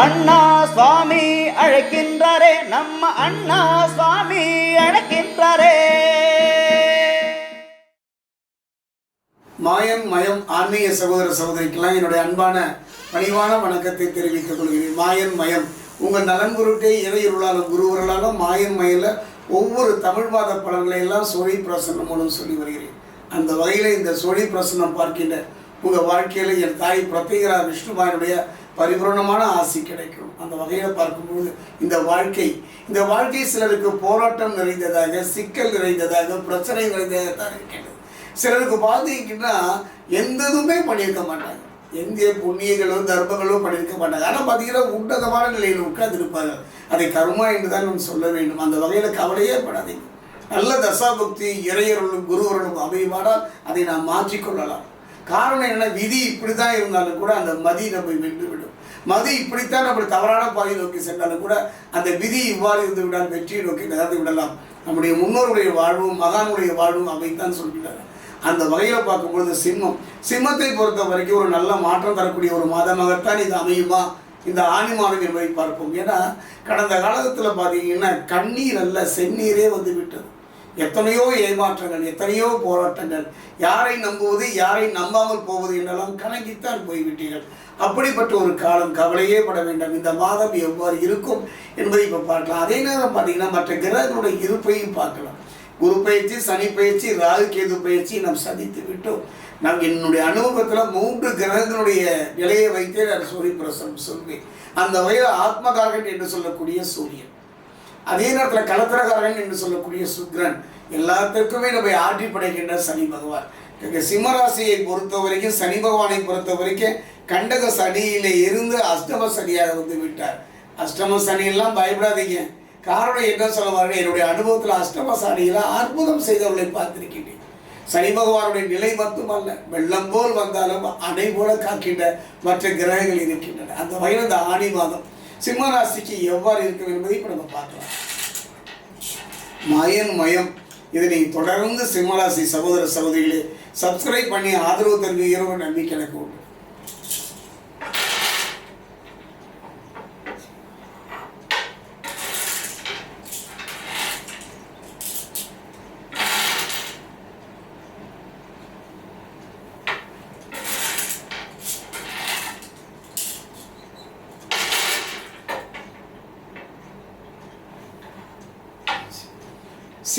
அண்ணா சுவாமி அழைக்கின்றாரே நம்ம அண்ணா சுவாமி அழைக்கின்றாரே. மாயம் மயம் ஆன்மீக சகோதர சகோதரிக்கெல்லாம் என்னுடைய அன்பான பணிவான வணக்கத்தை தெரிவித்துக் கொள்கிறேன். மாயன் மயம். உங்கள் நலன் குருட்டே இறையுருளாலும் குருவர்களாலும் மாயன் மயில ஒவ்வொரு தமிழ் மாத பலன்களை எல்லாம் சோழி பிரசன்னம் மூலம் சொல்லி வருகிறேன். அந்த வகையில் இந்த சோழி பிரசன்னம் பார்க்கின்ற உங்கள் வாழ்க்கையில் என் தாய் பிரத்யேகரா விஷ்ணுமாயனுடைய பரிபூரணமான ஆசி கிடைக்கும். அந்த வகையில் பார்க்கும்போது இந்த வாழ்க்கை இந்த வாழ்க்கை சிலருக்கு போராட்டம் நிறைந்ததாக சிக்கல் நிறைந்ததாக பிரச்சனை நிறைந்ததாக தான் இருக்கிறது. சிலருக்கு பார்த்தீங்கன்னா எந்த இதுவுமே பண்ணியிருக்க மாட்டாங்க. எந்த புண்ணியங்களோ தர்மங்களோ பண்ணியிருக்க மாட்டாங்க. ஆனால் பார்த்தீங்கன்னா உன்னதமான நிலையில் உட்கார்ந்திருப்பாங்க. அதை கருமா என்று தான் நான் சொல்ல வேண்டும். அந்த வகையில் கவலையே படாதீங்க. நல்ல தசாபக்தி இறையர்களும் குருவர்களும் அமையுமானால் அதை நாம் மாற்றிக்கொள்ளலாம் காரணம் என்ன விதி இப்படி தான் இருந்தாலும் கூட அந்த மதி நம்மை வென்று விடும். மது இப்படித்தான் நம்ம தவறான பாதையை நோக்கி சென்றாலும் கூட அந்த விதி இவ்வாறு இருந்து விடால் வெற்றியை நோக்கி நகர்ந்து விடலாம். நம்முடைய முன்னோருடைய வாழ்வும் மகானுடைய வாழ்வும் அவைத்தான் சொல்கிறார்கள் அந்த வகையில் பார்க்கும்பொழுது சிம்மம். சிம்மத்தை பொறுத்த வரைக்கும் ஒரு நல்ல மாற்றம் தரக்கூடிய ஒரு மாதமாகத்தான் இது அமையுமா? இந்த ஆணி மாதம் என்பதை பார்ப்போம். ஏன்னா கடந்த காலத்தில் பார்த்தீங்கன்னா கண்ணீர் அல்ல செந்நீரே வந்து விட்டது. எத்தனையோ ஏமாற்றங்கள் எத்தனையோ போராட்டங்கள் யாரை நம்புவது யாரை நம்பாமல் போவது என்றெல்லாம் கலங்கித்தான் போய்விட்டீர்கள். அப்படிப்பட்ட ஒரு காலம் கவலையே பட வேண்டாம். இந்த மாதம் எவ்வாறு இருக்கும் என்பதை இப்போ பார்க்கலாம். அதே நேரம் பார்த்தீங்கன்னா மற்ற கிரகங்களுடைய இருப்பையும் பார்க்கலாம். குரு பயிற்சி சனி பயிற்சி ராகு கேது பயிற்சி நாம் சந்தித்து விட்டோம். நாம் என்னுடைய அனுபவத்தில் மூன்று கிரகங்களுடைய நிலையை வைத்தே நான் சூரிய பிரசனம் சொல்வேன். அந்த வகையில் ஆத்மகாரகன் என்று சொல்லக்கூடிய சூரியன். அதே நேரத்தில் கலத்திரகாரன் என்று சொல்லக்கூடிய சுக்ரன் எல்லாத்திற்குமே நம்ம ஆற்றி படைக்கின்ற சனி பகவான். இங்கே சிம்மராசியை பொறுத்த வரைக்கும் சனி பகவானை பொறுத்த வரைக்கும் கண்டக சனியில இருந்து அஷ்டம சனியாக வந்து விட்டார். அஷ்டம சனியெல்லாம் பயப்படாதீங்க. காரணம் என்ன சொல்லுவார்கள் என்னுடைய அனுபவத்தில் அஷ்டம சனியில் அற்புதம் செய்தவர்களை பார்த்திருக்கின்றேன் சனி பகவானுடைய நிலை மட்டுமல்ல வெள்ளம் போல் வந்தாலும் அணை போல காக்கின்ற மற்ற கிரகங்கள் இருக்கின்றன. அந்த வகையில் இந்த ஆணி மாதம். சிம்ம ராசிக்கு எவ்வாறு இருக்கும் என்பதை இப்போ நம்ம பார்க்கலாம். மயன் மயம். இதனை தொடர்ந்து சிம்மராசி சகோதர சகோதரிகளே சப்ஸ்கிரைப் பண்ணி ஆதரவு தருவீங்கிற நம்பிக்கை எனக்கு உண்டு.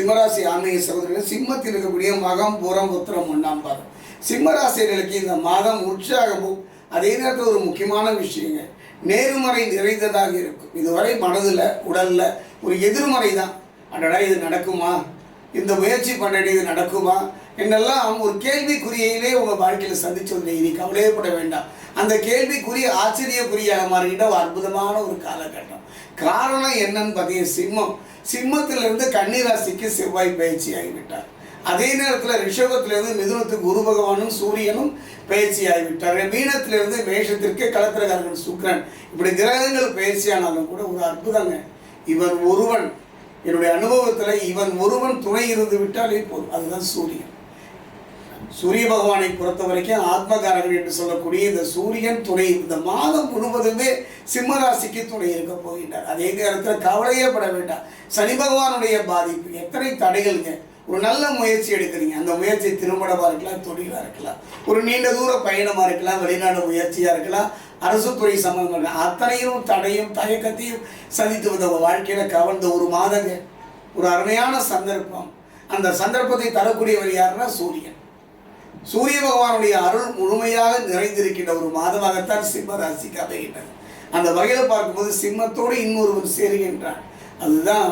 சிம்மராசி ஆன்மீக சகோதரர்கள் சிம்மத்தில் இருக்கக்கூடிய மகம் பூரம் உத்திரம் ஒன்றாம் பாதம். சிம்மராசிரியர்களுக்கு இந்த மாதம் உற்சாகமும் அதே நேரத்தில் ஒரு முக்கியமான விஷயங்க நேர்மறை நிறைந்ததாக இருக்கும். இதுவரை மனதில் உடலில் ஒரு எதிர்மறை தான். அடடா இது நடக்குமா? இந்த முயற்சி பண்ணடி இது நடக்குமா? என்னெல்லாம் ஒரு கேள்விக்குறியிலே உங்கள் வாழ்க்கையில் சந்திச்சு வந்தேன் இனி கவலையப்பட வேண்டாம். அந்த கேள்விக்குரிய ஆச்சரியக்குறியாக மாறுகின்ற ஒரு அற்புதமான ஒரு காலகட்டம். காரணம் என்னன்னு பார்த்தீங்கன்னா சிம்மம். சிம்மத்திலிருந்து கன்னிராசிக்கு செவ்வாய் பயிற்சி ஆகிவிட்டார். அதே நேரத்தில் ரிஷபத்திலிருந்து மிதுனத்துக்கு குரு பகவானும் சூரியனும் பயிற்சி ஆகிவிட்டார். மீனத்திலிருந்து மேஷத்திற்கு கலத்திரகாரன் சுக்ரன் இப்படி கிரகங்கள் பயிற்சியானாலும் கூட ஒரு அற்புதங்க. இவன் ஒருவன். என்னுடைய அனுபவத்தில் இவன் ஒருவன் துணை இருந்து விட்டாலே போதும். அதுதான் சூரியன். சூரிய பகவானை பொறுத்த வரைக்கும் ஆத்மகாரகன் என்று சொல்லக்கூடிய இந்த சூரியன் துணை இந்த மாதம் முழுவதுமே சிம்மராசிக்கு துணை இருக்க போகின்றார். அதே நேரத்தில் கவலையே பட வேண்டாம். சனி பகவானுடைய பாதிப்பு எத்தனை தடைகள்ங்க. ஒரு நல்ல முயற்சி எடுக்கிறீங்க. அந்த முயற்சி திருமணமாக இருக்கலாம் தொழிலாக இருக்கலாம். ஒரு நீண்ட தூர பயணமாக இருக்கலாம் வெளிநாடு முயற்சியாக இருக்கலாம் அரசு துறை சம்பந்தமாக அத்தனையும் தடையும் தயக்கத்தையும் சந்தித்து வந்த வாழ்க்கையில் கவர்ந்த ஒரு மாதங்க. ஒரு அருமையான சந்தர்ப்பம். அந்த சந்தர்ப்பத்தை தரக்கூடியவர் யாருன்னா சூரியன். சூரிய பகவானுடைய அருள் முழுமையாக நிறைந்திருக்கின்ற ஒரு மாதமாகத்தான் சிம்ம ராசிக்கு அமைகின்றது. அந்த வகையில் பார்க்கும்போது சிம்மத்தோடு இன்னொருவன் சேருகின்றான். அதுதான்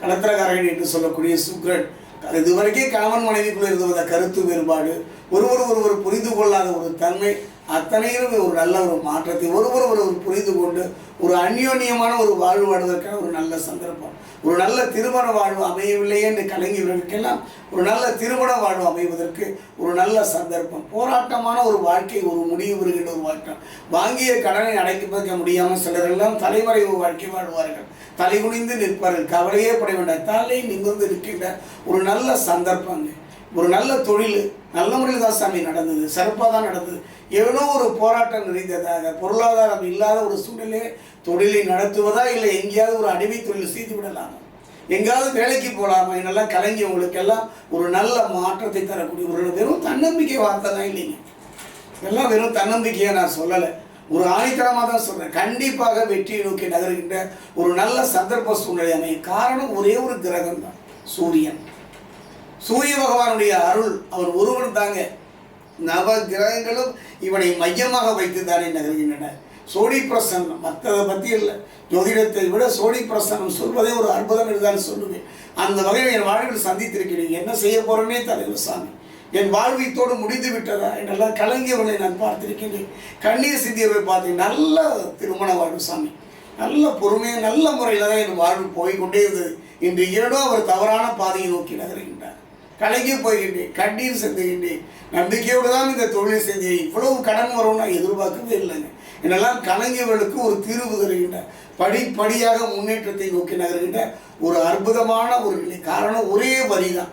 கடத்திரக்காரன் என்று சொல்லக்கூடிய சுக்ரன். இதுவரைக்கும் கணவன் மனைவிக்குள் இருந்த அந்த கருத்து வேறுபாடு ஒருவர் ஒருவர் புரிந்து கொள்ளாத ஒரு தன்மை அத்தனையிலும் ஒரு நல்ல ஒரு மாற்றத்தை ஒருவர் ஒருவர் புரிந்து கொண்டு ஒரு அந்யோன்யமான ஒரு வாழ்வு வாழ்வதற்கான ஒரு நல்ல சந்தர்ப்பம். ஒரு நல்ல திருமண வாழ்வு அமையவில்லையே என்று கலங்கியவர்களுக்கெல்லாம் ஒரு நல்ல திருமண வாழ்வு அமைவதற்கு ஒரு நல்ல சந்தர்ப்பம். போராட்டமான ஒரு வாழ்க்கை ஒரு முடிவு வருகின்ற ஒரு வாழ்க்கை. வாங்கிய கடனை அடைக்க முடியாமல் சிலரெல்லாம் தலைமறைவு வாழ்க்கை வாழ்வார்கள். தலைகுனிந்து நிற்பார்கள் கவலையே பட வேண்டாம். தலை நிமிர்ந்து நிற்கின்ற ஒரு நல்ல சந்தர்ப்பங்க ஒரு நல்ல தொழில் நல்ல முறையில் தான் சாமி நடந்தது சிறப்பாக தான் நடந்தது. ஏதோ ஒரு போராட்டம் நிறைந்ததாக பொருளாதாரம் இல்லாத ஒரு சூழ்நிலையை தொழிலை நடத்துவதா இல்லை எங்கேயாவது ஒரு அடிமை தொழில் செய்து விடலாமா? எங்கேயாவது வேலைக்கு போகலாமா என்னெல்லாம் கலங்கி ஒரு நல்ல மாற்றத்தை தரக்கூடிய ஒரு வெறும் தன்னம்பிக்கை வார்த்தை தான் இல்லைங்க. எல்லாம் வெறும் தன்னம்பிக்கையை நான் சொல்லலை. ஒரு ஆணித்தரமாக தான் சொல்கிறேன் கண்டிப்பாக வெற்றியை நோக்கி நகர்கின்ற ஒரு நல்ல சந்தர்ப்ப சூழ்நிலை அமையும் காரணம் ஒரே ஒரு கிரகம் தான் சூரியன். சூரிய பகவானுடைய அருள் அவர் ஒருவன் தாங்க. நவ கிரகங்களும் இவனை மையமாக வைத்து தானே நகர்கின்றன சோடி பிரசன்னம் மற்றதை பற்றி இல்லை. ஜோதிடத்தை விட சோடி பிரசன்னம் சொல்வதே ஒரு அற்புதம் என்றுதான் சொல்லுவேன். அந்த வகையில் என் வாழ்வில் சந்தித்திருக்கிறேன். என்ன செய்ய போறேனே தலைவர் சாமி. என் வாழ்வித்தோடு முடிந்து விட்டதா என்றெல்லாம் கலங்கியவர்களை நான் பார்த்திருக்கின்றேன். கண்ணீர் சிந்தியவை பார்த்தேன். நல்ல திருமண வாழ்வு சாமி. நல்ல பொறுமையாக நல்ல முறையில் தான் என் வாழ்வு போய்கொண்டே இருந்தது. இன்று இரண்டும் அவர் தவறான பாதையை நோக்கி நகர்கின்றார். கலைக்கு போய்கின்றேன் கண்ணீர் செலுத்துகின்றேன் நம்பிக்கையோடு தான் இந்த தொழிலை செஞ்சேன். இவ்வளவு கடன் வரும்னு நான் எதிர்பார்க்கவே இல்லைங்க. என்னெல்லாம் கலைஞர்களுக்கு ஒரு தீர்வு தருகின்ற படிப்படியாக முன்னேற்றத்தை நோக்கி நகர்கின்ற ஒரு அற்புதமான ஒரு நிலை. காரணம் ஒரே வரி தான்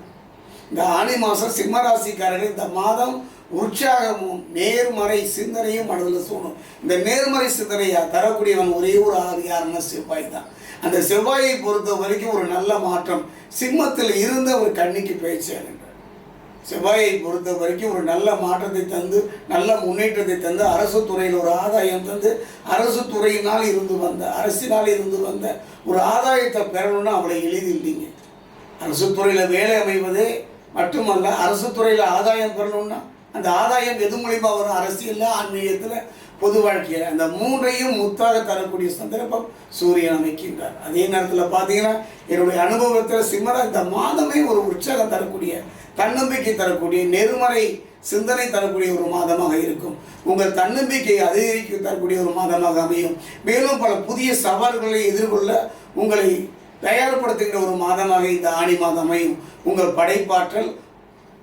இந்த ஆணி மாதம் சிம்மராசிக்காரர்கள் இந்த மாதம் உற்சாகமும் நேர்மறை சிந்தனையும் மனதில் சூடும். இந்த நேர்மறை சிந்தனையா தரக்கூடியவன் ஒரே ஒரு ஆறு யாருன்னா செவ்வாய் தான். அந்த செவ்வாயை பொறுத்த வரைக்கும் ஒரு நல்ல மாற்றம் சிம்மத்தில் இருந்த ஒரு கண்ணிக்கு பேச்சு செவ்வாயை பொறுத்த வரைக்கும் ஒரு நல்ல மாற்றத்தை தந்து நல்ல முன்னேற்றத்தை தந்து அரசு துறையில் ஒரு ஆதாயம் தந்து அரசு துறையினால் இருந்து வந்த அரசினால் இருந்து வந்த ஒரு ஆதாயத்தை பெறணும்னா அவ்வளோ எளிதில்லைங்க. அரசு துறையில் வேலை அமைவதே மட்டுமல்ல அரசு துறையில் ஆதாயம் பெறணும்னா அந்த ஆதாயம் எது மூலியமாக வரும்? அரசியலில் ஆன்மீகத்தில் பொது வாழ்க்கையில். அந்த மூன்றையும் முத்தாக தரக்கூடிய சந்தர்ப்பம் சூரியன் அமைக்கின்றார். அதே நேரத்தில் பார்த்தீங்கன்னா என்னுடைய அனுபவத்தில் சிம்மரா இந்த மாதமே ஒரு உற்சாகம் தரக்கூடிய தன்னம்பிக்கை தரக்கூடிய நெருமறை சிந்தனை தரக்கூடிய ஒரு மாதமாக இருக்கும். உங்கள் தன்னம்பிக்கையை அதிகரிக்க தரக்கூடிய ஒரு மாதமாக அமையும். மேலும் பல புதிய சவால்களை எதிர்கொள்ள உங்களை தயார்படுத்துகிற ஒரு மாதமாக இந்த ஆணி மாதம் அமையும். உங்கள் படைப்பாற்றல்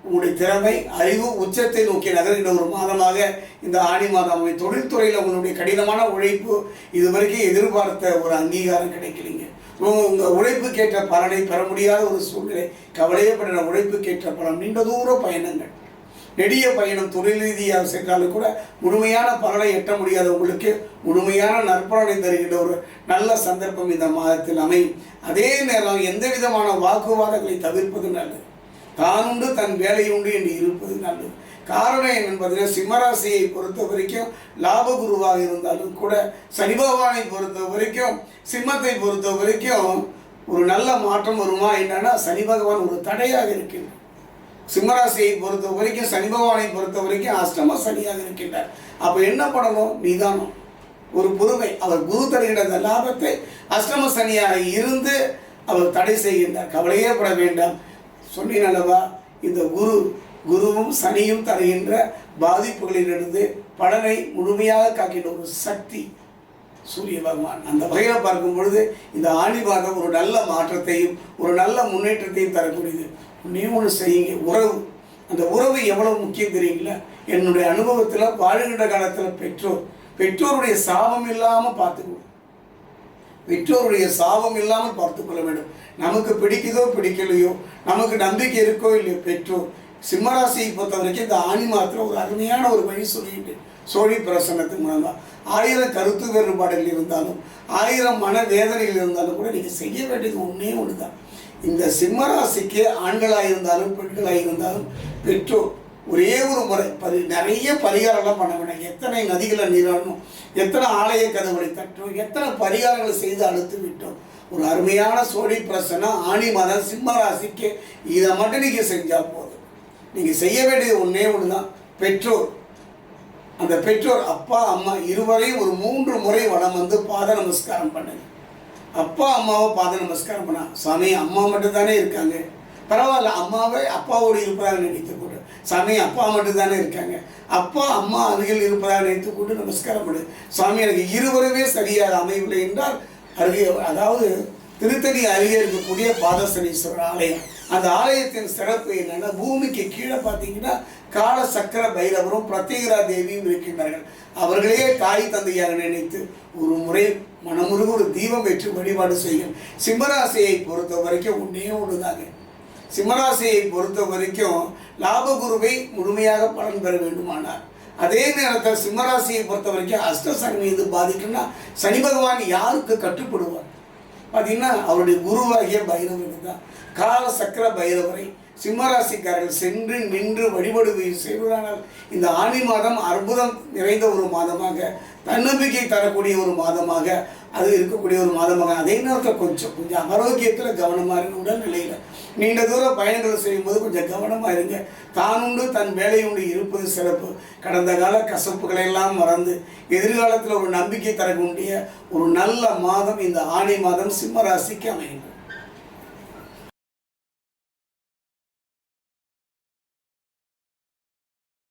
உங்களுடைய திறமை அறிவு உச்சத்தை நோக்கி நகர்கின்ற ஒரு மாதமாக இந்த ஆணி மாதம் அமையும். தொழில்துறையில் உங்களுடைய கடினமான உழைப்பு இதுவரைக்கும் எதிர்பார்த்த ஒரு அங்கீகாரம் கிடைக்கலைங்க. உங்கள் உழைப்பு கேட்ட பலனை பெற முடியாத ஒரு சூழ்நிலை கவலையப்படுற கேட்ட பலன் நீண்ட தூர பயணங்கள். நெடிய பயணம் தொழில் ரீதியாக சென்றாலும் கூட முழுமையான பலனை எட்ட முடியாத உங்களுக்கு முழுமையான நற்பலனை தருகின்ற ஒரு நல்ல சந்தர்ப்பம் இந்த மாதத்தில் அமையும். அதே நேரம் எந்த விதமான வாக்குவாதங்களை தவிர்ப்பது நல்லது. தானுண்டு தன் வேலை உண்டு என்று இருப்பது நல்லது. காரணம் என்னன்னு பார்த்தீங்கன்னா சிம்மராசியை பொறுத்த வரைக்கும் லாபகுருவாக இருந்தாலும் கூட சனி பகவானை பொறுத்த வரைக்கும் சிம்மத்தை பொறுத்த வரைக்கும் ஒரு நல்ல மாற்றம் வருமா என்னன்னா சனி பகவான் ஒரு தடையாக இருக்கின்றார். சிம்மராசியை பொறுத்த வரைக்கும் சனி பகவானை பொறுத்த வரைக்கும் அஷ்டம சனியாக இருக்கின்றார். அப்போ என்ன பண்ணணும்? நிதானம். ஒரு பொறுமை. அவர் குரு தருகின்ற அந்த லாபத்தை அஷ்டம சனியாக இருந்து அவர் தடை செய்கின்றார். கவலையே பட வேண்டாம். சொன்னேன் அல்லவா இந்த குரு குருவும் சனியும் தருகின்ற பாதிப்புகளிலிருந்து பலனை முழுமையாக காக்கின்ற ஒரு சக்தி சூரிய பகவான். அந்த வகையில் பார்க்கும் பொழுது இந்த ஆணி மாதம் ஒரு நல்ல மாற்றத்தையும் ஒரு நல்ல முன்னேற்றத்தையும் தரக்கூடியது. நீ ஒன்று செய்யுங்க. உறவு. அந்த உறவு எவ்வளவு முக்கியம் தெரியுங்களா? என்னுடைய அனுபவத்தில் வாழ்கின்ற காலத்தில் பெற்றோர் பெற்றோருடைய சாபம் இல்லாமல் பார்த்துக்கணும் பெற்றோருடைய சாபம் இல்லாமல் பார்த்து கொள்ள வேண்டும். நமக்கு பிடிக்குதோ பிடிக்கலையோ நமக்கு நம்பிக்கை இருக்கோ இல்லையோ பெற்றோர் சிம்மராசியை பொறுத்த வரைக்கும் இந்த ஆணி மாத்திரம் ஒரு அருமையான ஒரு வழி சொல்லிட்டு சோழி பிரசன்னத்துக்கு மூலமாக ஆயிரம் கருத்து வேறுபாடுகள் இருந்தாலும் ஆயிரம் மன வேதனைகள் இருந்தாலும் கூட நீங்கள் செய்ய வேண்டியது ஒன்றே ஒன்று தான் இந்த சிம்மராசிக்கு ஆண்களாக இருந்தாலும் பெண்களாக இருந்தாலும் பெற்றோர் ஒரே ஒரு முறை பரி நிறைய பரிகாரம்லாம் பண்ண வேண்டாம். எத்தனை நதிகளை நீராடணும் எத்தனை ஆலய கதவுகளை தட்டணும் எத்தனை பரிகாரங்களை செய்து அழுத்து விட்டோம். ஒரு அருமையான சோழி பிரசனம் ஆணி மதம் சிம்ம ராசிக்கு இதை மட்டும் நீங்கள் செஞ்சால் போதும். நீங்கள் செய்ய வேண்டியது ஒன்றே ஒன்று தான் பெற்றோர் அந்த பெற்றோர் அப்பா அம்மா இருவரையும் ஒரு மூன்று முறை வளம் வந்து பாத நமஸ்காரம் பண்ணுங்க. அப்பா அம்மாவை பாத நமஸ்காரம் பண்ணா சாமி அம்மா மட்டும் தானே இருக்காங்க. பரவாயில்ல அம்மாவை அப்பாவோடு இருப்பதாக நினைத்து சாமி அப்பா மட்டும்தானே இருக்காங்க. அப்பா அம்மா அருகில் இருப்பதாக நினைத்து கொண்டு நமஸ்காரம் பண்ணு. சாமி எனக்கு இருவருமே சரியாக அமையவில்லை என்றால் அருகே அதாவது திருத்தணி அருகே இருக்கக்கூடிய பாதசனீஸ்வரர் ஆலயம். அந்த ஆலயத்தின் சிறப்பு என்னென்னா பூமிக்கு கீழே பார்த்தீங்கன்னா கால சக்கர பைரவரும் பிரத்யேகரா தேவியும் இருக்கின்றார்கள். அவர்களே தாய் தந்தையாக நினைத்து ஒரு முறை மனமுருக ஒரு தீபம் ஏற்று வழிபாடு செய்யும் சிம்மராசியை பொறுத்த வரைக்கும் ஒன்றே ஒன்றுதாங்க. சிம்மராசியை பொறுத்த வரைக்கும் லாபகுருவை முழுமையாக பலன் பெற வேண்டுமானார். அதே நேரத்தில் சிம்மராசியை பொறுத்த வரைக்கும் அஷ்ட சனி மீது பாதிக்கும்னா சனி பகவான் யாருக்கு கட்டுப்படுவார்? பார்த்தீங்கன்னா அவருடைய குருவாகிய பைரவருக்கு தான். கால சக்கர பைரவரை சிம்மராசிக்காரர்கள் சென்று நின்று வழிபடுகை செய்வதானால் இந்த ஆணி மாதம் அற்புதம் நிறைந்த ஒரு மாதமாக தன்னம்பிக்கை தரக்கூடிய ஒரு மாதமாக அது இருக்கக்கூடிய ஒரு மாதமாக. அதே நேரத்தில் கொஞ்சம் கொஞ்சம் ஆரோக்கியத்தில் கவனமாக உடல் உடல்நிலையில் நீண்ட தூர பயணங்கள் செய்யும்போது கொஞ்சம் கவனமாக இருங்க. தானுண்டு தன் வேலை உண்டு இருப்பது சிறப்பு. கடந்த கால கசப்புகளை எல்லாம் மறந்து எதிர்காலத்தில் ஒரு நம்பிக்கை தரக்கூடிய ஒரு நல்ல மாதம் இந்த ஆணி மாதம் சிம்ம ராசிக்கு அமைகின்றது